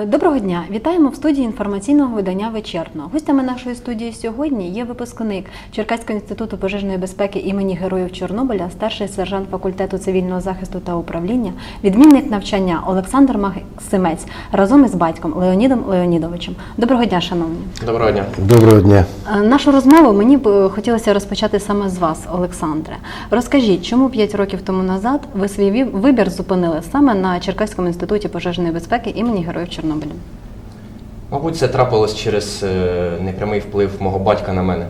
Е, Доброго дня! Вітаємо в студії інформаційного видання Вечерно. Гостями нашої студії сьогодні є випускник Черкаського інституту пожежної безпеки імені Героїв Чорнобиля, старший сержант факультету цивільного захисту та управління, відмінник навчання Олександр Максимець разом із батьком Леонідом Леонідовичем. Доброго дня, шановні! Доброго дня. Доброго дня. Е, Нашу розмову мені б е, хотілося розпочати саме з вас, Олександре. Розкажіть, чому 5 років тому назад ви свій ві- вибір зупинили саме на Черкаському інституті пожежної безпеки імені Героїв Чорнобиля? Мабуть, це трапилось через е, непрямий вплив мого батька на мене.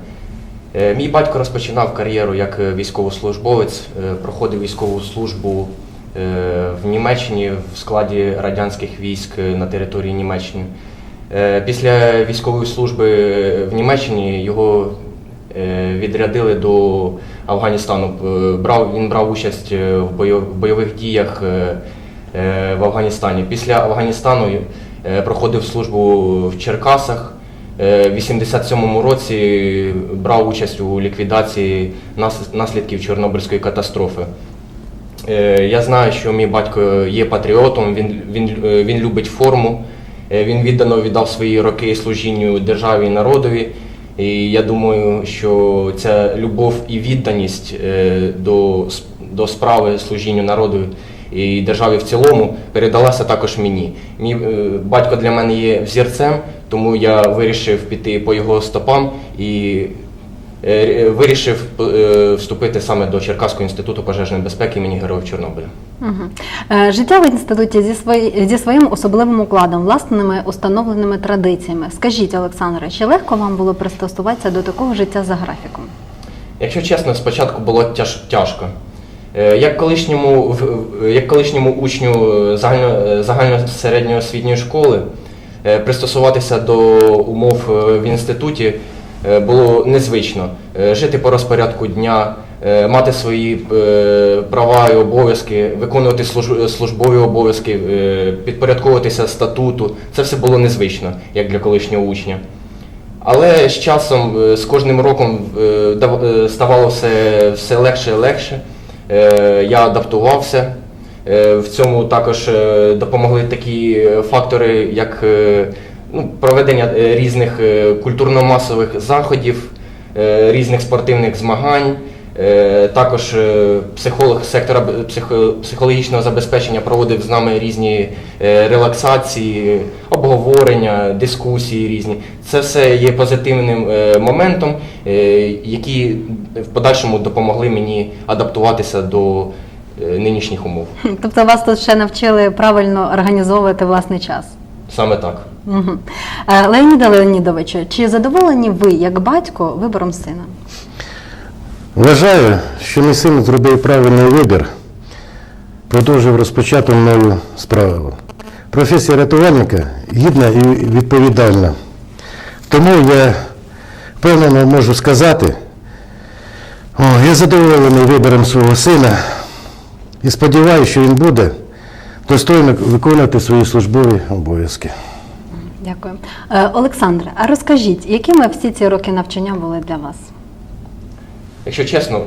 Е, Мій батько розпочинав кар'єру як е, військовослужбовець, проходив військову службу в Німеччині в складі радянських військ на території Німеччини. Після військової служби в Німеччині його відрядили до Афганістану. Брав, він брав участь в бойових діях в Афганістані. Після Афганістану проходив службу в Черкасах. Е, В 87-му році брав участь у ліквідації наслідків Чорнобильської катастрофи. Е, Я знаю, що мій батько є патріотом, він, він, е, він любить форму, е, він віддано віддав свої роки служінню державі і народові. І я думаю, що ця любов і відданість е, до, до справи служінню народу і державі в цілому передалася також мені. Мій е, батько для мене є взірцем, тому я вирішив піти по його стопам і е, вирішив е, вступити саме до Черкаського інституту пожежної безпеки імені Героїв Чорнобиля. Угу. Життя в інституті зі, свої, зі своїм особливим укладом, власними установленими традиціями. Скажіть, Олександре, чи легко вам було пристосуватися до такого життя за графіком? Якщо чесно, спочатку було тяж, тяжко. Е, Як колишньому, як колишньому учню е, загально, е, загальносередньоосвітньої школи пристосуватися до умов в інституті було незвично. Жити по розпорядку дня, мати свої права і обов'язки, виконувати службові обов'язки, підпорядковуватися статуту. Це все було незвично, як для колишнього учня. Але з часом, з кожним роком ставало все, все легше і легше. Е, Я адаптувався. Е, В цьому також е, допомогли такі фактори, як ну, проведення різних культурно-масових заходів, різних спортивних змагань. Е, Також е, психолог сектора психологічного забезпечення проводив з нами різні е, релаксації, обговорення, дискусії різні. Це все є позитивним е, моментом, е, які в подальшому допомогли мені адаптуватися до е, нинішніх умов. Тобто вас тут ще навчили правильно організовувати власний час? Саме так. Угу. Леоніда Леонідовичу, чи задоволені ви, як батько, вибором сина? Вважаю, що мій син зробив правильний вибір, продовжив розпочату мною справу. Професія рятувальника гідна і відповідальна. Тому я впевнено можу сказати, о, я задоволений вибором свого сина і сподіваюся, що він буде достойно виконувати свої службові обов'язки. Дякую. Е, Олександре, а розкажіть, якими всі ці роки навчання були для вас? Якщо чесно,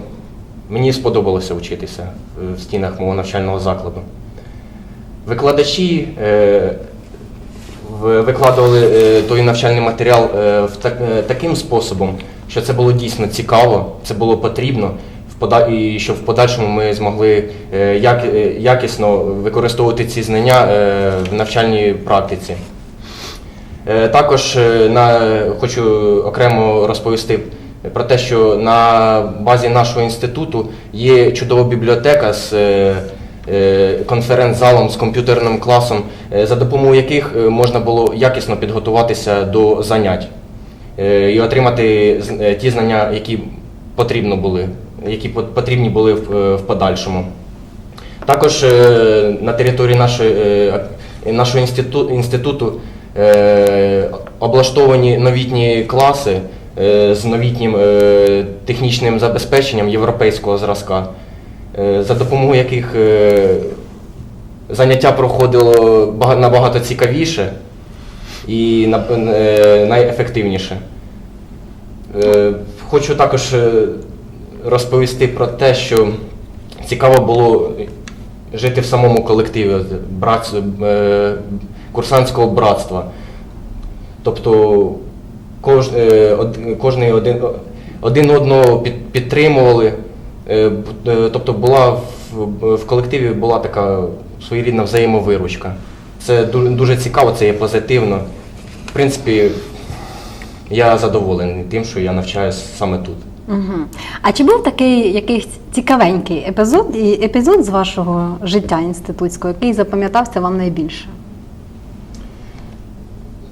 мені сподобалося вчитися е, в стінах мого навчального закладу. Викладачі е, викладували е, той навчальний матеріал таким способом, що це було дійсно цікаво, це було потрібно, і щоб в подальшому ми змогли як- якісно використовувати ці знання в навчальній практиці. Також хочу окремо розповісти про те, що на базі нашого інституту є чудова бібліотека з е, е, конференц-залом, з комп'ютерним класом, е, за допомогою яких можна було якісно підготуватися до занять і отримати ті знання, які потрібно були, які потрібні були в, подальшому. Також на території нашої, нашого інститу, інституту е, облаштовані новітні класи з новітнім е, технічним забезпеченням європейського зразка, е, за допомогою яких е, заняття проходило набагато цікавіше і е, найефективніше. Е, Хочу також е, розповісти про те, що цікаво було жити в самому колективі, е, курсантського братства. Тобто кож, е, кожний один, один одного під, підтримували. Е, е, Тобто була в, в колективі була така своєрідна взаємовиручка. Це дуже, дуже цікаво, це є позитивно. В принципі, я задоволений тим, що я навчаюся саме тут. Угу. А чи був такий якийсь цікавенький епізод, і епізод з вашого життя інститутського, який запам'ятався вам найбільше?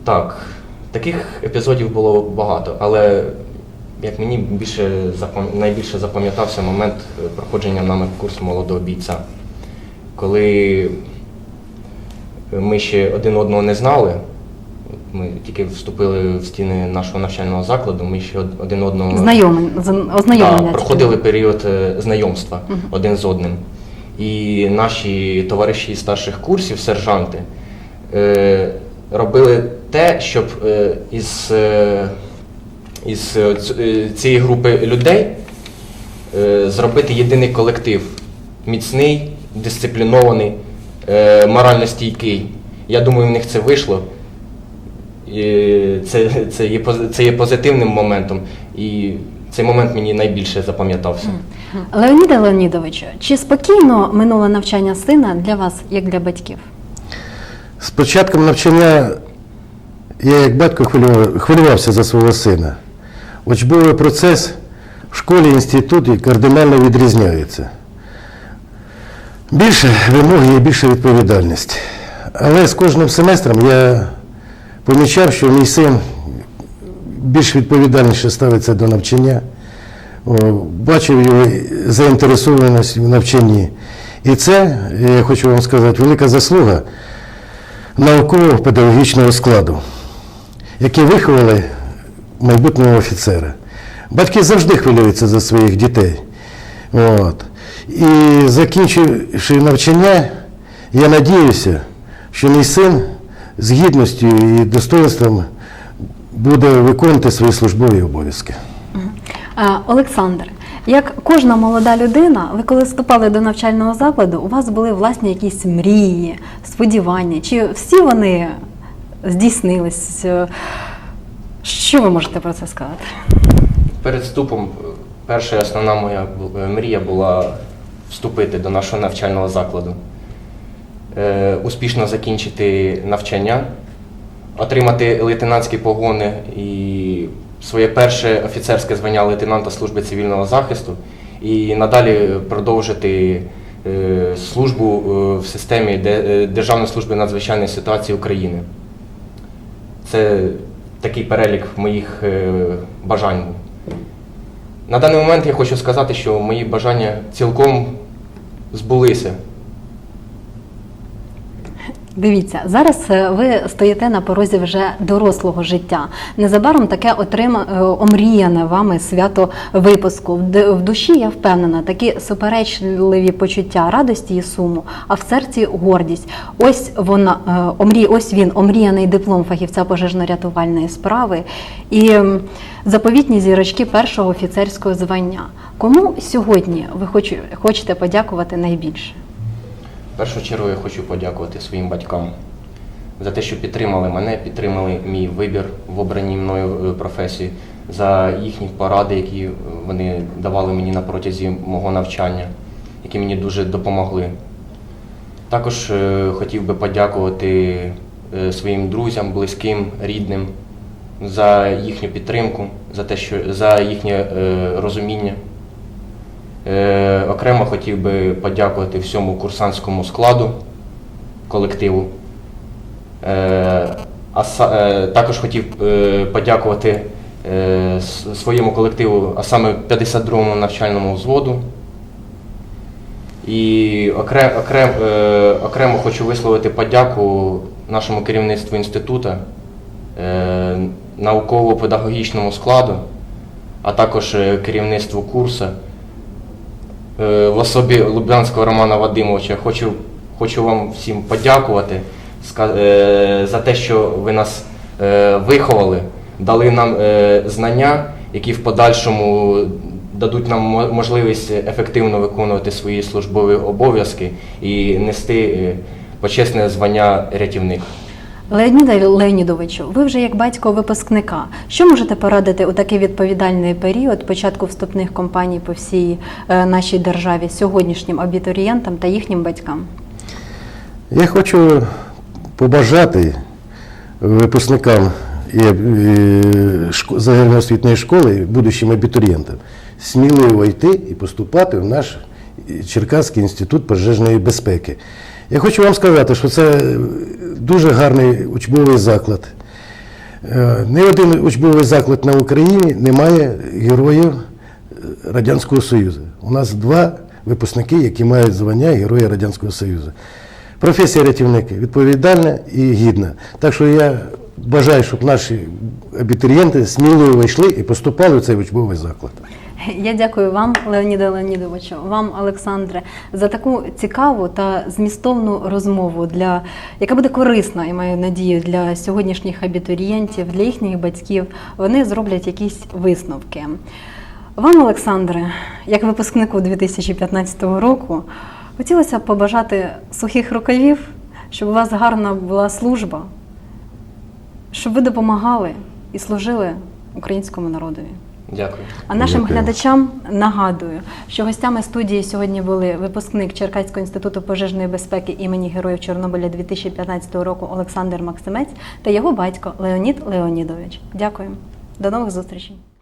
Так, таких епізодів було багато, але як мені більше найбільше запам'ятався момент е, проходження нами курсу молодого бійця, коли ми ще один одного не знали. Ми тільки вступили в стіни нашого навчального закладу, ми ще один одного Знайомлення, з- ознайомлення. Да, проходили період е, знайомства один з одним. І наші товариші з старших курсів, сержанти, е, робили те, щоб е, із, е, із е, цієї групи людей зробити єдиний колектив. Міцний, дисциплінований, морально стійкий. Я думаю, в них це вийшло. Це, це, є, це є позитивним моментом. І цей момент мені найбільше запам'ятався. Леоніде Леонідовичу, чи спокійно минуло навчання сина для вас, як для батьків? З початком навчання я як батько хвилювався за свого сина. Учбовий процес в школі інституті кардинально відрізняється. Більше вимоги і більше відповідальність. Але з кожним семестром я помічав, що мій син більш відповідальніше ставиться до навчання. Бачив його заінтересованість в навчанні. І це, я хочу вам сказати, велика заслуга науково-педагогічного складу, які виховали майбутнього офіцера. Батьки завжди хвилюються за своїх дітей. От. І закінчивши навчання, я надіюся, що мій син з гідністю і достоинством буде виконувати свої службові обов'язки. Олександр, як кожна молода людина, ви коли вступали до навчального закладу, у вас були власні якісь мрії, сподівання? Чи всі вони здійснились? Е, Що ви можете про це сказати? Перед вступом перша основна моя мрія була вступити до нашого навчального закладу, е, успішно закінчити навчання, отримати лейтенантські погони і своє перше офіцерське звання лейтенанта служби цивільного захисту і надалі продовжити е, службу в системі Державної служби надзвичайної ситуації України. Це такий перелік моїх е, бажань. На даний момент я хочу сказати, що мої бажання цілком збулися. Дивіться, зараз е, ви стоїте на порозі вже дорослого життя. Незабаром таке отрима е, омріяне вами свято випуску. В душі я впевнена, такі суперечливі почуття радості і суму, а в серці гордість. Ось вона е, омрій, ось він, омріяний диплом фахівця пожежно-рятувальної справи і заповітні зірочки першого офіцерського звання. Кому сьогодні ви хоч- хочете подякувати найбільше? В першу чергу я хочу подякувати своїм батькам за те, що підтримали мене, підтримали мій вибір в обраній мною е, професії, за їхні поради, які вони давали мені на протязі мого навчання, які мені дуже допомогли. Також е, хотів би подякувати е, своїм друзям, близьким, рідним за їхню підтримку, за те, що за їхнє розуміння. Е, окремо хотів би подякувати всьому курсантському складу, колективу. Е, е, також хотів подякувати своєму колективу, а саме 52-му навчальному взводу. І окрем, окрем, окремо хочу висловити подяку нашому керівництву інституту, науково-педагогічному складу, а також керівництву курсу. Е, в особі Лубянського Романа Вадимовича хочу, хочу вам всім подякувати е, за те, що ви нас е, виховали, дали нам знання, які в подальшому дадуть нам можливість ефективно виконувати свої службові обов'язки і нести почесне звання рятівник. Леоніда Леонідовичу, ви вже як батько випускника. Що можете порадити у такий відповідальний період початку вступних кампаній по всій е, нашій державі сьогоднішнім абітурієнтам та їхнім батькам? Я хочу побажати випускникам загальноосвітньої школи, будущим абітурієнтам, сміливо йти і поступати в наш Черкаський інститут пожежної безпеки. Я хочу вам сказати, що це дуже гарний учбовий заклад. Е, Ні один учбовий заклад на Україні не має героїв Радянського Союзу. У нас два випускники, які мають звання Героя Радянського Союзу. Професія рятівника відповідальна і гідна. Так що я бажаю, щоб наші абітурієнти сміливо йшли і поступали в цей учбовий заклад. Я дякую вам, Леоніда Леонідовичу, вам, Олександре, за таку цікаву та змістовну розмову, для, яка буде корисна, я маю надію, для сьогоднішніх абітурієнтів, для їхніх батьків. Вони зроблять якісь висновки. Вам, Олександре, як випускнику 2015 року, хотілося б побажати сухих рукавів, щоб у вас гарна була служба, щоб ви допомагали і служили українському народові. Дякую. А нашим Дякую. глядачам нагадую, що гостями студії сьогодні були випускник Черкаського інституту пожежної безпеки імені Героїв Чорнобиля 2015 року Олександр Максимець та його батько Леонід Леонідович. Дякую. До нових зустрічей.